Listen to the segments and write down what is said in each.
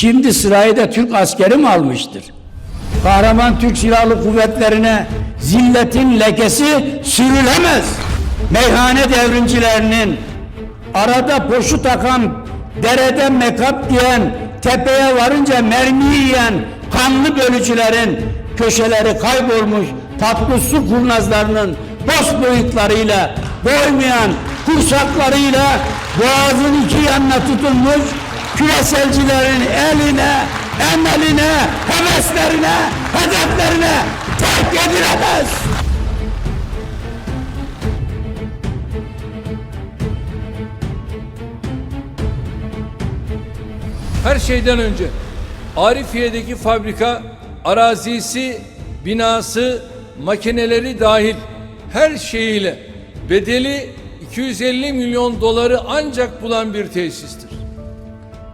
Şimdi sırayı da Türk askeri mi almıştır? Kahraman Türk Silahlı Kuvvetlerine zilletin lekesi sürülemez. Meyhane devrimcilerinin arada poşu takan, derede mekap diyen, tepeye varınca mermi yiyen kanlı bölücülerin köşeleri kaybolmuş tatlı su kurnazlarının boş boyutlarıyla doymayan kursaklarıyla boğazın iki yanına tutulmuş küreselcilerin eline, emeline, heveslerine, hedeflerine terk edilemez. Her şeyden önce Arifiye'deki fabrika arazisi, binası, makineleri dahil her şeyiyle bedeli 250 milyon doları ancak bulan bir tesistir.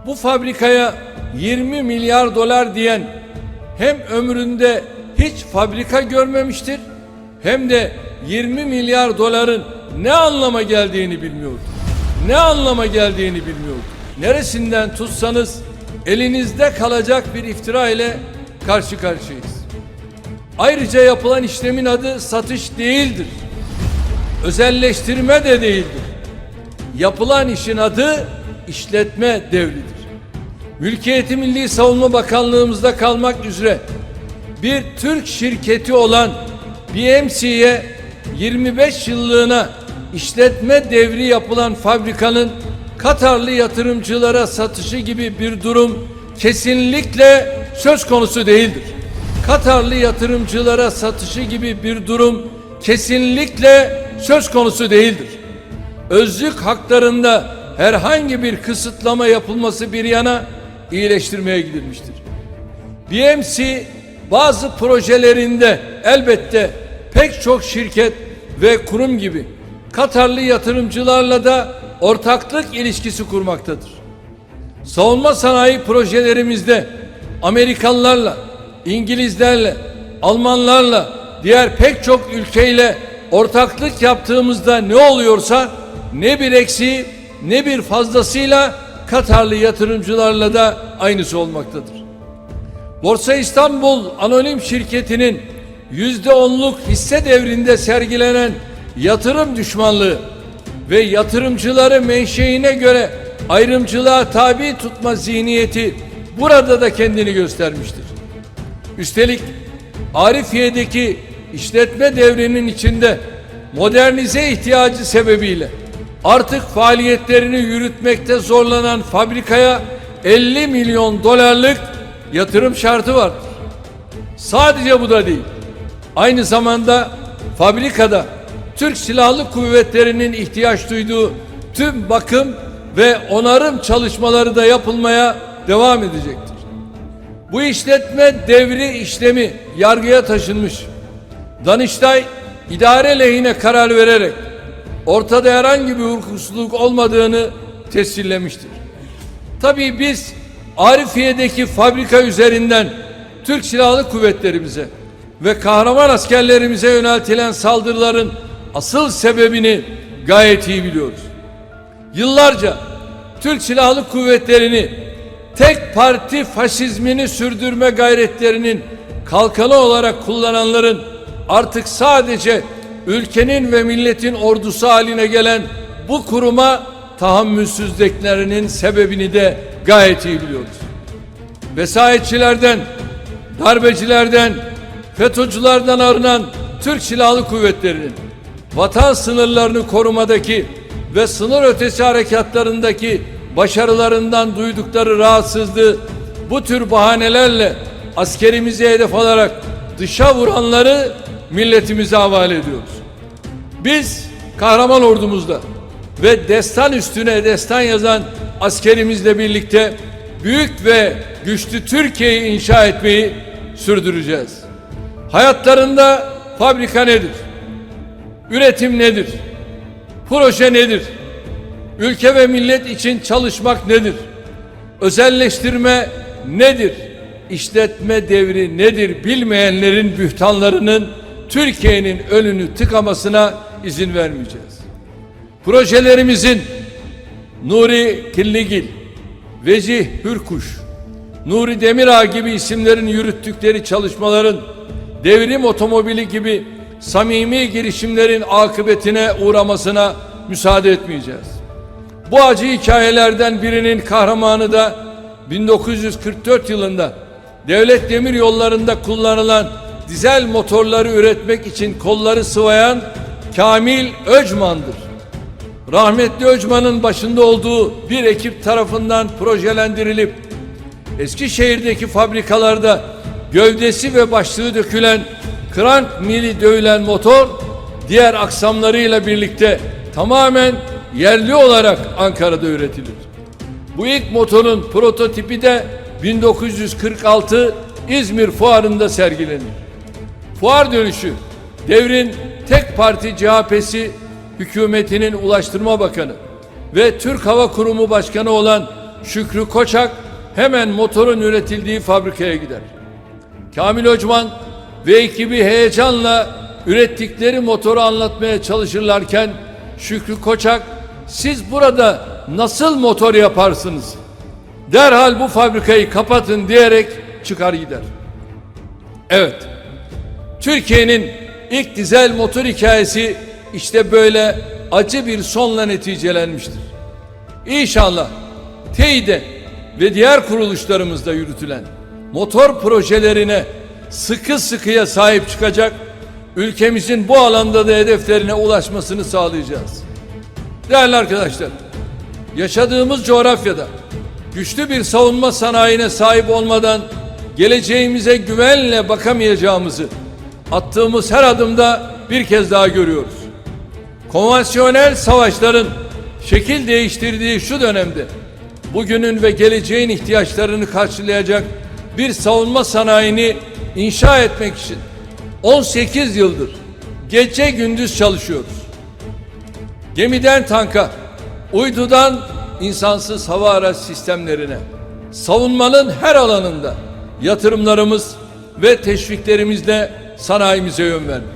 Bu fabrikaya 20 milyar dolar diyen hem ömründe hiç fabrika görmemiştir hem de 20 milyar doların ne anlama geldiğini bilmiyordu. Ne anlama geldiğini bilmiyordu. Neresinden tutsanız elinizde kalacak bir iftira ile karşı karşıyayız. Ayrıca yapılan işlemin adı satış değildir. Özelleştirme de değildir. Yapılan işin adı işletme devridir. Mülkiyeti Milli Savunma Bakanlığımızda kalmak üzere bir Türk şirketi olan BMC'ye 25 yıllığına işletme devri yapılan fabrikanın Katarlı yatırımcılara satışı gibi bir durum kesinlikle söz konusu değildir. Katarlı yatırımcılara satışı gibi bir durum kesinlikle söz konusu değildir. Özlük haklarında herhangi bir kısıtlama yapılması bir yana iyileştirmeye gidilmiştir. BMC bazı projelerinde elbette pek çok şirket ve kurum gibi Katarlı yatırımcılarla da ortaklık ilişkisi kurmaktadır. Savunma sanayi projelerimizde Amerikalılarla, İngilizlerle, Almanlarla, diğer pek çok ülkeyle ortaklık yaptığımızda ne oluyorsa ne bir eksiği ne bir fazlasıyla Katarlı yatırımcılarla da aynısı olmaktadır. Borsa İstanbul Anonim Şirketi'nin yüzde onluk hisse devrinde sergilenen yatırım düşmanlığı ve yatırımcıları menşeine göre ayrımcılığa tabi tutma zihniyeti burada da kendini göstermiştir. Üstelik Arifiye'deki işletme devrinin içinde modernize ihtiyacı sebebiyle artık faaliyetlerini yürütmekte zorlanan fabrikaya 50 milyon dolarlık yatırım şartı vardır. Sadece bu da değil. Aynı zamanda fabrikada Türk Silahlı Kuvvetleri'nin ihtiyaç duyduğu tüm bakım ve onarım çalışmaları da yapılmaya devam edecektir. Bu işletme devri işlemi yargıya taşınmış. Danıştay idare lehine karar vererek ortada herhangi bir hukuksuzluk olmadığını tescillemiştir. Tabii biz Arifiye'deki fabrika üzerinden Türk Silahlı Kuvvetlerimize ve kahraman askerlerimize yöneltilen saldırıların asıl sebebini gayet iyi biliyoruz. Yıllarca Türk Silahlı Kuvvetleri'ni tek parti faşizmini sürdürme gayretlerinin kalkanı olarak kullananların artık sadece ülkenin ve milletin ordusu haline gelen bu kuruma tahammülsüzlüklerinin sebebini de gayet iyi biliyoruz. Vesayetçilerden, darbecilerden, FETÖ'cülerden arınan Türk Silahlı Kuvvetleri'nin vatan sınırlarını korumadaki ve sınır ötesi harekatlarındaki başarılarından duydukları rahatsızlığı bu tür bahanelerle askerimizi hedef alarak dışa vuranları milletimize havale ediyoruz. Biz kahraman ordumuzda ve destan üstüne destan yazan askerimizle birlikte büyük ve güçlü Türkiye'yi inşa etmeyi sürdüreceğiz. Hayatlarında fabrika nedir? Üretim nedir? Proje nedir? Ülke ve millet için çalışmak nedir? Özelleştirme nedir? İşletme devri nedir bilmeyenlerin bühtanlarının Türkiye'nin önünü tıkamasına izin vermeyeceğiz. Projelerimizin Nuri Killigil, Vecih Hürkuş, Nuri Demirağ gibi isimlerin yürüttükleri çalışmaların devrim otomobili gibi samimi girişimlerin akıbetine uğramasına müsaade etmeyeceğiz. Bu acı hikayelerden birinin kahramanı da 1944 yılında devlet demir yollarında kullanılan dizel motorları üretmek için kolları sıvayan Kamil Öcman'dır. Rahmetli Öcman'ın başında olduğu bir ekip tarafından projelendirilip Eskişehir'deki fabrikalarda gövdesi ve başlığı dökülen krank mili dövülen motor diğer aksamlarıyla birlikte tamamen yerli olarak Ankara'da üretilir. Bu ilk motorun prototipi de 1946 İzmir Fuarı'nda sergilenir. Fuar dönüşü devrin tek parti CHP'si hükümetinin Ulaştırma Bakanı ve Türk Hava Kurumu Başkanı olan Şükrü Koçak hemen motorun üretildiği fabrikaya gider. Kamil Öcman ve ekibi heyecanla ürettikleri motoru anlatmaya çalışırlarken Şükrü Koçak siz burada nasıl motor yaparsınız? Derhal bu fabrikayı kapatın diyerek çıkar gider. Evet. Türkiye'nin ilk dizel motor hikayesi işte böyle acı bir sonla neticelenmiştir. İnşallah TEİ'de ve diğer kuruluşlarımızda yürütülen motor projelerine sıkı sıkıya sahip çıkacak, ülkemizin bu alanda da hedeflerine ulaşmasını sağlayacağız. Değerli arkadaşlar, yaşadığımız coğrafyada güçlü bir savunma sanayine sahip olmadan geleceğimize güvenle bakamayacağımızı attığımız her adımda bir kez daha görüyoruz. Konvansiyonel savaşların şekil değiştirdiği şu dönemde bugünün ve geleceğin ihtiyaçlarını karşılayacak bir savunma sanayini inşa etmek için 18 yıldır gece gündüz çalışıyoruz. Gemiden tanka, uydudan insansız hava araç sistemlerine, savunmanın her alanında yatırımlarımız ve teşviklerimizle sanayimize yön vermek.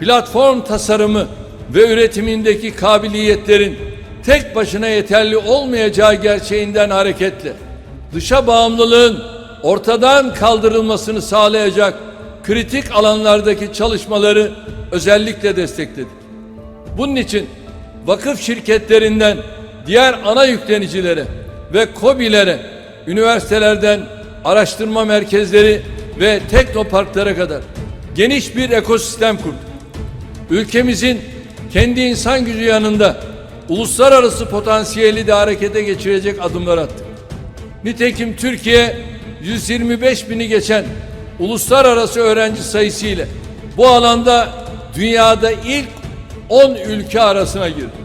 Platform tasarımı ve üretimindeki kabiliyetlerin tek başına yeterli olmayacağı gerçeğinden hareketle dışa bağımlılığın ortadan kaldırılmasını sağlayacak kritik alanlardaki çalışmaları özellikle destekledik. Bunun için vakıf şirketlerinden diğer ana yüklenicilere ve KOBİ'lere, üniversitelerden araştırma merkezleri ve teknoparklara kadar geniş bir ekosistem kurduk. Ülkemizin kendi insan gücü yanında uluslararası potansiyeli de harekete geçirecek adımlar attık. Nitekim Türkiye 125 bini geçen uluslararası öğrenci sayısı ile bu alanda dünyada ilk 10 ülke arasına girdi.